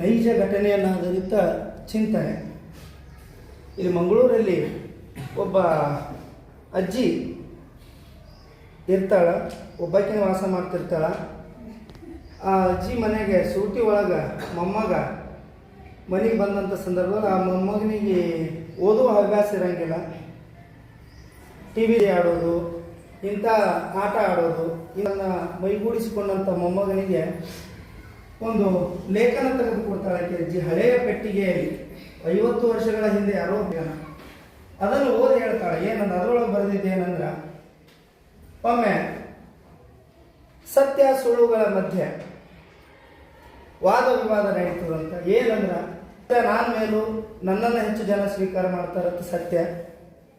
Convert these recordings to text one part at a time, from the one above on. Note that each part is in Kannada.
ನೈಜ ಘಟನೆಯನ್ನಾಧಾರಿತ ಚಿಂತನೆ. ಇಲ್ಲಿ ಮಂಗಳೂರಲ್ಲಿ ಒಬ್ಬ ಅಜ್ಜಿ ಇರ್ತಾಳ, ಒಬ್ಬಾಕಿನ ವಾಸ ಮಾಡ್ತಿರ್ತಾಳ. ಆ ಅಜ್ಜಿ ಮನೆಗೆ ಸೂಟಿ ಒಳಗೆ ಮೊಮ್ಮಗ ಮನೆಗೆ ಬಂದಂಥ ಸಂದರ್ಭದಲ್ಲಿ ಆ ಮೊಮ್ಮಗನಿಗೆ ಓದುವ ಹವ್ಯಾಸ ಇರಂಗಿಲ್ಲ. ಟಿ ವಿ ಆಡೋದು, ಇಂಥ ಆಟ ಆಡೋದು ಇದನ್ನು ಮೈಗೂಡಿಸಿಕೊಂಡಂಥ ಮೊಮ್ಮಗನಿಗೆ ಒಂದು ಲೇಖನ ತೆಗೆದುಕೊಡ್ತಾಳೆ ಜಿ ಹಳೆಯ ಪೆಟ್ಟಿಗೆಯಲ್ಲಿ ಐವತ್ತು ವರ್ಷಗಳ ಹಿಂದೆ ಯಾರೋ ಅದನ್ನು ಓದಿ ಹೇಳ್ತಾಳೆ. ಏನಂದ ಅದರೊಳಗೆ ಬರೆದಿದ್ದೆ ಏನಂದ್ರ, ಒಮ್ಮೆ ಸತ್ಯ ಸುಳ್ಳುಗಳ ಮಧ್ಯೆ ವಾದ ವಿವಾದ ನಡೀತದಂತ ಏನಂದ್ರ ನಾನು ಮೇಲೂ ನನ್ನನ್ನು ಹೆಚ್ಚು ಜನ ಸ್ವೀಕಾರ ಮಾಡ್ತಾರಂತ ಸತ್ಯ.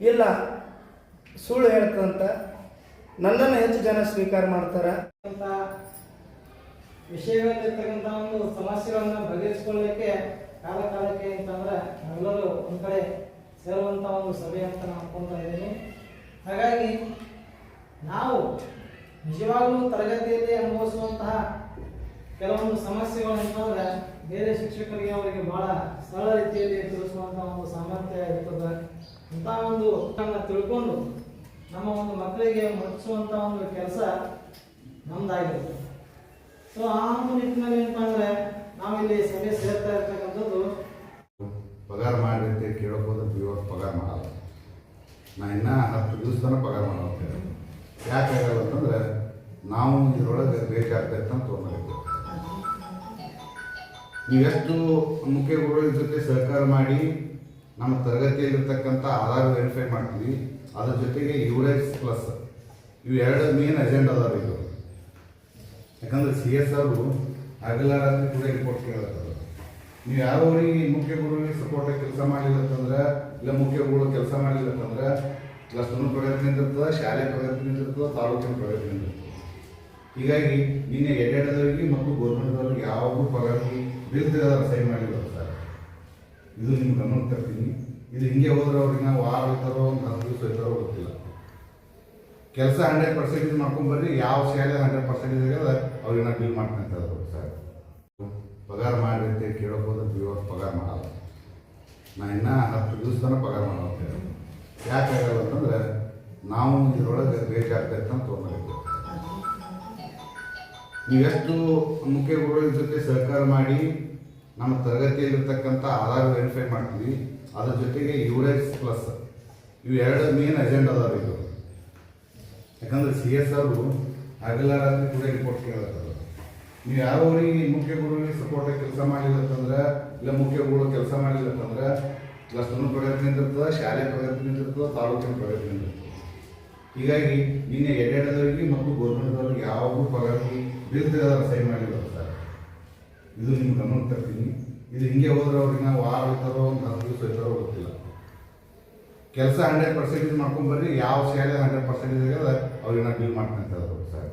ಇಲ್ಲ, ಸುಳ್ಳು ಹೇಳ್ತದಂತ ನನ್ನನ್ನು ಹೆಚ್ಚು ಜನ ಸ್ವೀಕಾರ ಮಾಡ್ತಾರ ಅಂತ ವಿಷಯಗಳಿರ್ತಕ್ಕಂಥ ಒಂದು ಸಮಸ್ಯೆಗಳನ್ನ ಬಗೆಹರಿಸಿಕೊಳ್ಳಲಿಕ್ಕೆ ಕಾಲ ಕಾಲಕ್ಕೆ ಅಂತಂದ್ರೆ ನಾವೆಲ್ಲರೂ ಒಂದ್ ಕಡೆ ಸೇರುವಂತ ಒಂದು ಸಭೆ ಅಂತ ನಾನು ಅನ್ಕೊಂತಾ ಇದ್ದೀನಿ. ಹಾಗಾಗಿ ನಾವು ನಿಜವಾಗ್ಲೂ ತರಗತಿಯಲ್ಲಿ ಅನುಭವಿಸುವಂತಹ ಕೆಲವೊಂದು ಸಮಸ್ಯೆಗಳು ಅಂತಂದ್ರೆ ಬೇರೆ ಶಿಕ್ಷಕರಿಗೆ ಅವರಿಗೆ ಬಹಳ ಸರಳ ರೀತಿಯಲ್ಲಿ ತಿಳಿಸುವಂತಹ ಒಂದು ಸಾಮರ್ಥ್ಯ ಇರ್ತದೆ. ಅಂತ ಒಂದು ತಿಳ್ಕೊಂಡು ನಮ್ಮ ಒಂದು ಮಕ್ಕಳಿಗೆ ಮುಟ್ಟಿಸುವಂತ ಒಂದು ಕೆಲಸ ನಮ್ದಾಗಿರುತ್ತೆ. ಸೊ ಆ ನಿಟ್ಟಿನಲ್ಲಿ ಏನಪ್ಪ ಅಂದ್ರೆ ನಾವಿಲ್ಲಿ ಸಭೆ ಸೇರ್ತಾ ಇರ್ತಕ್ಕಂಥದ್ದು ಪಗಾರ ಮಾಡಿ ಕೇಳೋಕೆ ಹೋದ್ರೆ ಇವತ್ತು ಪಗಾರ ಮಾಡಲ್ಲ. ನಾ ಇನ್ನೂ ಹತ್ತು ದಿವಸ ತನಕ ಪಗಾರ ಯಾಕೆ ಆಗಲ್ಲ ಅಂತಂದ್ರೆ ನಾವು ಇದರೊಳಗೆ ಬೇಕಾಗ್ತೈತೆ ಅಂತ ತೊಗೊಂಡಿರ್ತೀವಿ ನೀವೆಷ್ಟು ಮುಖ್ಯ ಗುರುಗಳ ಜೊತೆ ಸಹಕಾರ ಮಾಡಿ ನಮ್ಮ ತರಗತಿಯಲ್ಲಿರ್ತಕ್ಕಂಥ ಆಧಾರ್ ವೆರಿಫೈ ಮಾಡ್ತೀವಿ, ಅದ್ರ ಜೊತೆಗೆ ಯುರೇಜ್ ಪ್ಲಸ್ ಇವು ಎರಡು ಮೇನ್ ಅಜೆಂಡ್ ಅದಾವ ಇದು. ಯಾಕಂದ್ರೆ ಸಿ ಎಸ್ ಅವರು ಹಗಲಾರಾತ್ರಿ ಕೂಡ ರಿಪೋರ್ಟ್ ಕೇಳತ್ತದ ನೀವು ಯಾರವರಿಗೆ ಮುಖ್ಯ ಗುರುವಿಗೆ ಸಪೋರ್ಟ್ ಕೆಲಸ ಮಾಡಲಿಲ್ಲ ಇಲ್ಲ ಮುಖ್ಯ ಗುರು ಕೆಲಸ ಮಾಡಲಿಲ್ಲ ಅಂತಂದ್ರೆ ಕ್ಲಸ್ಟರ್ನ ಪ್ರಗತಿ ನಿಂತಿರ್ತದೆ ಶಾಲೆ ಪ್ರಗತಿ ನಿಂತಿರ್ತದೆ ತಾಲೂಕಿನ ಪ್ರಗತಿ ನಿಂತಿರ್ತದೆ ಹೀಗಾಗಿ ನಿನ್ನೆ ಎಡೆಡದವರಿಗೆ ಮತ್ತು ಗೋರ್ಮೆಂಟ್ದವ್ರಿಗೆ ಯಾವಾಗೂ ಪಗಾರಿ ಬೀಳ್ತಿದ್ದಾರೆ ಸೈನ್ ಮಾಡಿಲ್ಲ ಸರ್. ಇದು ನಿಮ್ಗೆ ಗಮನಕ್ಕೆ ತರ್ತೀನಿ. ಇದು ಹಿಂಗೆ ಹೋದ್ರೆ ಅವ್ರಿಗೆ ನಾವು ವಾರ ಹೋಗ್ತಾರೋ ಒಂದು ಹತ್ತು ದಿವಸ ಹೋಗ್ತಾರೋ ಗೊತ್ತಿಲ್ಲ ಕೆಲಸ ಹಂಡ್ರೆಡ್ ಪರ್ಸೆಂಟೇಜ್ ಮಾಡ್ಕೊಂಬರ್ರಿ ಯಾವ ಸ್ಯಾಲರಿ ಹಂಡ್ರೆಡ್ ಪರ್ಸೆಂಟೇಜ್ ಆಗ್ಯದ ಅವ್ರಿಗೆ ನಾವು ಬಿಲ್ ಮಾಡ್ಕೊಂತ ಸರ್. ಪಗಾರ ಮಾಡಿ ಅಂತ ಹೋದ್ರೆ ಇವತ್ತು ಪಗಾರ ಮಾಡಲ್ಲ. ನಾ ಇನ್ನೂ ಹತ್ತು ದಿವಸ ತನಕ ಪಗಾರ ಅಂತ ಯಾಕೆ ಆಗಲ್ಲ ಅಂತಂದ್ರೆ, ನಾವು ಇದರೊಳಗೆ ಬೇಕಾಗ್ತೈತೆ ಅಂತ ತೊಗೊಂಡಿರ್ತೀವಿ ನೀವೆಷ್ಟು ಮುಖ್ಯ ಗುರುಗಳ ಜೊತೆ ಸಹಕಾರ ಮಾಡಿ, ನಮ್ಮ ತರಗತಿಯಲ್ಲಿರ್ತಕ್ಕಂಥ ಆಧಾರ್ ವೆರಿಫೈ ಮಾಡ್ತೀವಿ, ಅದ್ರ ಜೊತೆಗೆ ಯುರೇಜ್ ಪ್ಲಸ್ ಇವು ಎರಡು ಮೇನ್ ಅಜೆಂಡ್ ಅದಾವ ಇದು. ಯಾಕಂದ್ರೆ ಸಿ ಎಸ್ ಅವರು ಹಗಲಾರಾತ್ರಿ ಕೂಡ ರಿಪೋರ್ಟ್ ಕೇಳತ್ತದ ನೀವು ಊರಿಗೆ ಮುಖ್ಯ ಗುರುವಿಗೆ ಸಪೋರ್ಟ್ ಕೆಲಸ ಮಾಡಿಲ್ಲ ಅಂತಂದ್ರೆ ಇಲ್ಲ ಮುಖ್ಯ ಗುರು ಕೆಲಸ ಮಾಡಿಲ್ಲ ಅಂತಂದ್ರೆ ಕ್ಲಸ್ಟರ್ನ ಪ್ರಗತಿ ನಿಂತಿರ್ತದೆ ಶಾಲೆ ಪ್ರಗತಿ ನಿಂತಿರ್ತದೆ ತಾಲೂಕಿನ ಪ್ರಗತಿ ನಿಂತಿರ್ತದೆ ಹೀಗಾಗಿ ನಿನ್ನೆ ಎಡೆಡದವರಿಗೆ ಮತ್ತು ಗೋರ್ಮೆಂಟ್ದವ್ರಿಗೆ ಯಾವಾಗೂ ಪಗಾರಿ ಬೀಳ್ತಿದಾರ ಸೈನ್ ಮಾಡಿ ಬರ್ತಾರೆ ಇದು ನಿಮ್ಗೆ ಗಮನಕ್ಕೆ ತರ್ತೀನಿ. ಇದು ಹಿಂಗೆ ಹೋದ್ರೆ ಅವ್ರಿಗೆ ನಾವು ಆರು ಒಂದು ಹತ್ತು ದಿವಸ ಹೋಗ್ತಾರೋ ಗೊತ್ತಿಲ್ಲ ಕೆಲಸ ಹಂಡ್ರೆಡ್ ಪರ್ಸೆಂಟೇಜ್ ಮಾಡ್ಕೊಂಬರ್ರಿ ಯಾವ ಸ್ಯಾಲರಿ ಹಂಡ್ರೆಡ್ ಪರ್ಸೆಂಟೇಜ್ ಆಗ್ಯದ ಅವ್ರಿಗೆ ನಾವು ಬಿಲ್ ಮಾಡ್ಕೊಂತ ಸರ್.